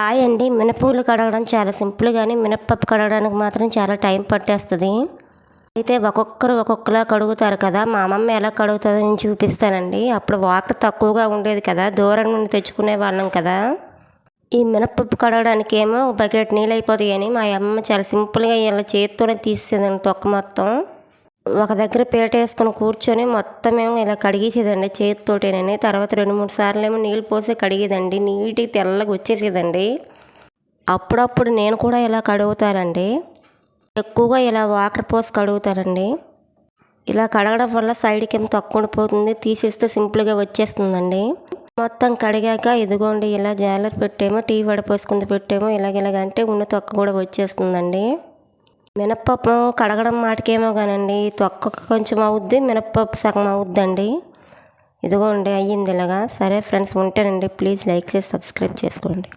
Hi అండి. మినపూలు కడగడం చాలా సింపుల్ కానీ మినప్పప్పు కడగడానికి మాత్రం చాలా టైం పట్టేస్తుంది. అయితే ఒక్కొక్కరు ఒక్కొక్కలా కడుగుతారు కదా. మా అమ్మమ్మ ఎలా కడుగుతుందో నేను చూపిస్తానండి. అప్పుడు వాటర్ తక్కువగా ఉండేది కదా. దూరం నుండి తెచ్చుకునే వాళ్ళం కదా. ఈ మినప్పప్పు కడగడానికి ఏమో బకెట్ నీళ్ళు అయిపోతాయి అని మా అమ్మ చాలా సింపుల్గా ఇలా చేతితోనే తీసేదండి తొక్క మొత్తం. ఒక దగ్గర పీట వేసుకొని కూర్చొని మొత్తం ఏమో ఇలా కడిగేసేదండి. చేతితోటేనని తర్వాత రెండు మూడు సార్లు ఏమో నీళ్ళు పోసి కడిగేదండి. నీటికి తెల్లగా వచ్చేసేదండి. అప్పుడప్పుడు నేను కూడా ఇలా కడుగుతానండి. ఎక్కువగా ఇలా వాటర్ పోసి కడుగుతారండి ఇలా కడగడం వల్ల సైడ్కి ఏమో తక్కువ ఉండిపోతుంది. తీసేస్తే సింపుల్గా వచ్చేస్తుందండి. మొత్తం కడిగాక ఇదిగోండి ఇలా జాలర్ పెట్టేమో టీ వడపోసుకుంది పెట్టేమో ఇలాగ ఇలాగ అంటే ఉన్న తొక్క కూడా వచ్చేస్తుందండి. మినప్పప్పు కడగడం మాటకేమో కానండి తొక్క కొంచెం అవుద్ది మినప్పప్పు సగం అవుద్దండి. ఇదిగోండి అయ్యింది ఇలాగా. సరే ఫ్రెండ్స్ ఉంటానండి. ప్లీజ్ లైక్ చేసి సబ్స్క్రైబ్ చేసుకోండి.